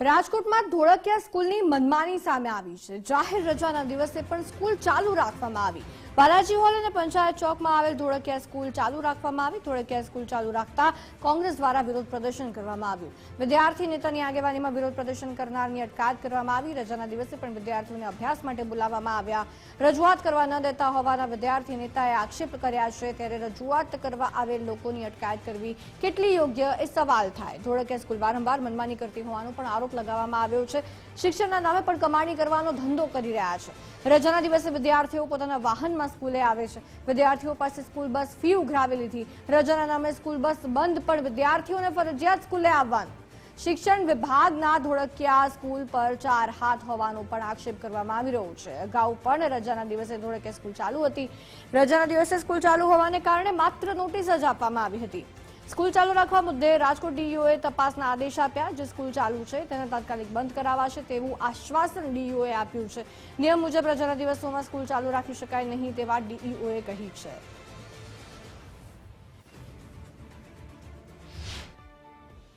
રાજકોટમાં ધોળકિયા સ્કૂલની મનમાની સામે આવી છે. જાહેર રજાના દિવસે પણ સ્કૂલ ચાલુ રાખવામાં આવી. બાલાજી હોલ અને પંચાયત ચોકમાં આવેલ ધોળકિયા સ્કૂલ ચાલુ રાખવામાં આવી. ધોળકિયા સ્કૂલ ચાલુ રાખતા કોંગ્રેસ દ્વારા વિરોધ પ્રદર્શન કરવામાં આવ્યું. વિદ્યાર્થી નેતાની આગેવાનીમાં વિરોધ પ્રદર્શન કરનારની અટકાયત કરવામાં આવી. રજાના દિવસે પણ વિદ્યાર્થીઓને અભ્યાસ માટે બોલાવવામાં આવ્યા. રજૂઆત કરવા ન દેતા હોવાના વિદ્યાર્થી નેતાએ આક્ષેપ કર્યા છે. ત્યારે રજૂઆત કરવા આવેલ લોકોની અટકાયત કરવી કેટલી યોગ્ય એ સવાલ થાય. ધોળકિયા સ્કૂલ વારંવાર મનમાની કરતી હોવાનો પણ આરોપ લગાવવામાં આવ્યો છે. શિક્ષણના નામે પણ કમાણી કરવાનો ધંધો કરી રહ્યા છે. રજાના દિવસે વિદ્યાર્થીઓ પોતાના વાહનમાં સ્કૂલે આવે છે. વિદ્યાર્થીઓ પાસે સ્કૂલ બસ ફી ઉઘરાવી લીધી. રજાના નામે સ્કૂલ બસ બંધ, પણ વિદ્યાર્થીઓને ફરજિયાત સ્કૂલે આવવાનું. શિક્ષણ વિભાગના ધોળકિયા સ્કૂલ પર ચાર હાથ હોવાનો પણ આક્ષેપ કરવામાં આવી રહ્યો છે. અગાઉ પણ રજાના દિવસે ધોળકિયા સ્કૂલ ચાલુ હતી. રજાના દિવસે સ્કૂલ ચાલુ હોવાને કારણે માત્ર નોટિસ જ આપવામાં આવી હતી. સ્કૂલ ચાલુ રાખવા મુદ્દે રાજકોટ ડીઈઓએ તપાસના આદેશ આપ્યા, જે સ્કૂલ ચાલુ છે તેને તાત્કાલિક બંધ કરાવાશે તેવું આશ્વાસન ડીઈઓએ આપ્યું છે. નિયમ મુજબ રજાના દિવસોમાં સ્કૂલ ચાલુ રાખી શકાય નહીં તેવા ડીઈઓએ કહી છે.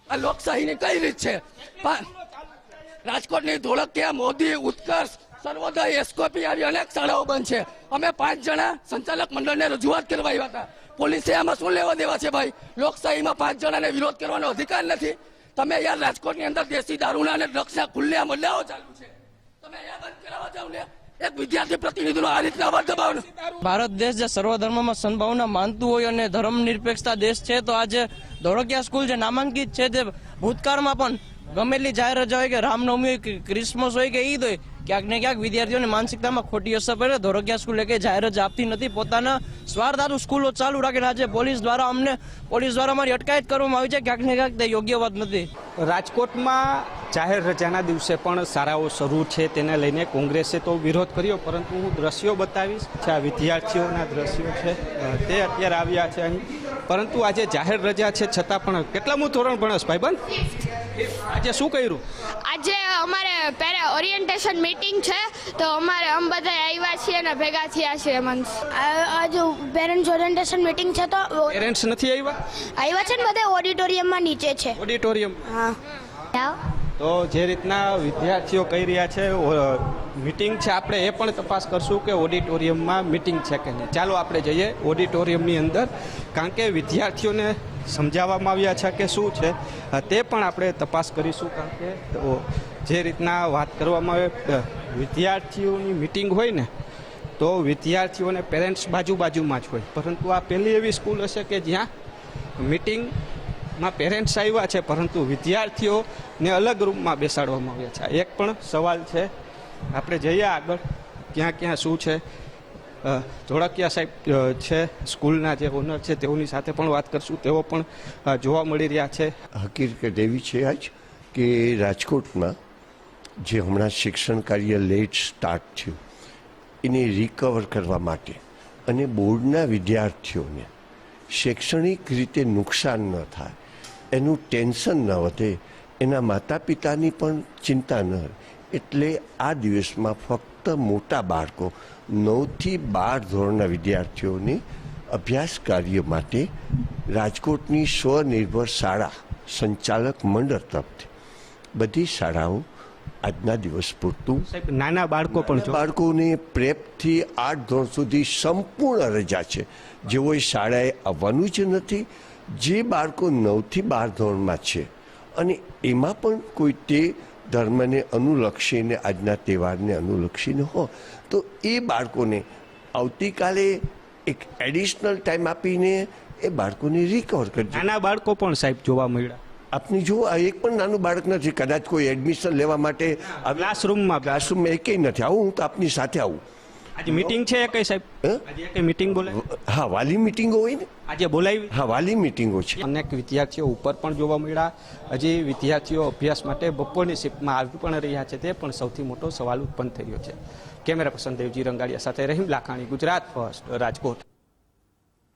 આ લોકશાહીની કઈ રીત છે? રાજકોટની ધોળકિયા મોદી, ઉત્કર્ષ, સર્વોદય, એસ્કોપી આવી અનેક શાળાઓ બંધ છે. અમે પાંચ જણા સંચાલક મંડળને રજૂઆત કરવા આવ્યા હતા. પોલીસે આમાં શું લેવા દેવા છે ભાઈ? લોકશાહીમાં પાંચ જણાને વિરોધ કરવાનો અધિકાર નથી. તમે યાર રાજકોટની અંદર દેશી દારૂના અને ડ્રગ્સના ખુલ્લેઆમ અડ્ડાઓ ચાલુ છે. તમે અહીંયા બંધ કરાવવા જાવ ને, એક વિદ્યાર્થી પ્રતિનિધિનો આ રીતના અવાજ દબાવનો ભારત દેશ જે સર્વધર્મમાં સદભાવના માનતું હોય અને ધર્મ નિરપેક્ષતા દેશ છે, તો આજે ધોળકિયા સ્કૂલ જે નામાંકિત છે જે ભૂતકાળમાં પણ ગમેલી જાહેર રજા હોય કે રામનવમી હોય કે ક્રિસમસ હોય કે ઈદ હોય ક્યાંક ને ક્યાંક વિદ્યાર્થીઓની માનસિકતામાં ખોટી અસર પડે. ધોળકિયા સ્કૂલ કે જાહેર જ આપતી નથી. પોતાના સ્વાર્થાતુ સ્કૂલો ચાલુ રાખીને આજે પોલીસ દ્વારા અમને, પોલીસ દ્વારા અમારી અટકાયત કરવામાં આવી છે. ક્યાંક ને ક્યાંક તે યોગ્ય વાત નથી. રાજકોટમાં જાહેર રજાના દિવસે પણ શાળાઓ શરૂ છે તેને લઈને કોંગ્રેસે તો વિરોધ કર્યો, પરંતુ હું દ્રશ્યો બતાવીશ. આ વિદ્યાર્થીઓના દ્રશ્યો છે. તે અત્યારે આવ્યા છે અહીં. પરંતુ આજે જાહેર રજા છે છતાં પણ કેટલામું ધોરણ ભણસ ભાઈબંધ? આજે શું કર્યું? આજે અમારે પહેલા ઓરિએન્ટેશન મીટિંગ છે તો અમારે અમે બધા આવ્યા છીએ અને ભેગા થયા છીએ મંસ આજે પેરેન્ટ્સ ઓરિએન્ટેશન મીટિંગ છે તો પેરેન્ટ્સ નથી આવ્યા આવ્યા છે ને બધા ઓડિટોરિયમમાં નીચે છે. ઓડિટોરિયમ હા. તો જે રીતના વિદ્યાર્થીઓ કહી રહ્યા છે મિટિંગ છે, આપણે એ પણ તપાસ કરશું કે ઓડિટોરિયમમાં મિટિંગ છે કે નહીં. ચાલો આપણે જઈએ ઓડિટોરિયમની અંદર, કારણ કે વિદ્યાર્થીઓને સમજાવવામાં આવ્યા છે કે શું છે તે પણ આપણે તપાસ કરીશું, કારણ કે જે રીતના વાત કરવામાં આવે વિદ્યાર્થીઓની મિટિંગ હોય ને, તો વિદ્યાર્થીઓને પેરેન્ટ્સ બાજુ બાજુમાં જ હોય. પરંતુ આ પહેલી એવી સ્કૂલ હશે કે જ્યાં મિટિંગમાં પેરેન્ટ્સ આવ્યા છે, પરંતુ વિદ્યાર્થીઓને અલગ રૂમમાં બેસાડવામાં આવ્યા છે. એક પણ સવાલ છે. આપણે જઈએ આગળ. ક્યાં ક્યાં શું છે? ધોળકિયા સાહેબ છે, સ્કૂલના જે ઓનર છે, તેઓની સાથે પણ વાત કરશું. તેઓ પણ જોવા મળી રહ્યા છે. હકીકત એવી છે આજ કે રાજકોટમાં જે હમણાં શિક્ષણ કાર્ય લેટ સ્ટાર્ટ થયું, એને રિકવર કરવા માટે અને બોર્ડના વિદ્યાર્થીઓને શૈક્ષણિક રીતે નુકસાન ન થાય એનું ટેન્શન ન વધે. એના માતા પિતાની પણ ચિંતા ન એટલે આ દિવસમાં ફક્ત મોટા બાળકો નવથી બાર ધોરણના વિદ્યાર્થીઓને અભ્યાસ કાર્ય માટે રાજકોટની સ્વનિર્ભર શાળા સંચાલક મંડળ તરફથી બધી શાળાઓ આજના દિવસ પૂરતું નાના બાળકો પણ બાળકોને પ્રેપથી આઠ ધોરણ સુધી સંપૂર્ણ રજા છે. જેઓએ શાળાએ આવવાનું જ નથી જે બાળકો નવથી બાર ધોરણમાં છે અને એમાં પણ કોઈ તે ધર્મને અનુલક્ષીને આજના તહેવારને અનુલક્ષીને હો તો એ બાળકોને આવતીકાલે એક એડિશનલ ટાઈમ આપીને એ બાળકોને રિકવર કરજો નાના બાળકો પણ સાહેબ જોવા મળ્યા. આપની જો આ એક પણ નાનું બાળક નથી કદાચ કોઈ એડમિશન લેવા માટે ક્લાસરૂમમાં ક્લાસરૂમમાં એકેય નથી. આવું હું તો આપની સાથે આવું. આજે મીટિંગ છે કઈ સાહેબ? આજે કઈ મીટિંગ બોલાવી હા વાલી મિટિંગો હોય ને? આજે બોલાવી? હા વાલી મીટિંગો છે. અનેક વિદ્યાર્થીઓ ઉપર પણ જોવા મળ્યા. હજી વિદ્યાર્થીઓ અભ્યાસ માટે બપોરની શિફ્ટમાં આવી પણ રહ્યા છે. તે પણ સૌથી મોટો સવાલ ઉત્પન્ન થયો છે. કેમેરા પર્સન દેવજી રંગાડિયા સાથે રહીમ લાખાણી ગુજરાત ફર્સ્ટ રાજકોટ.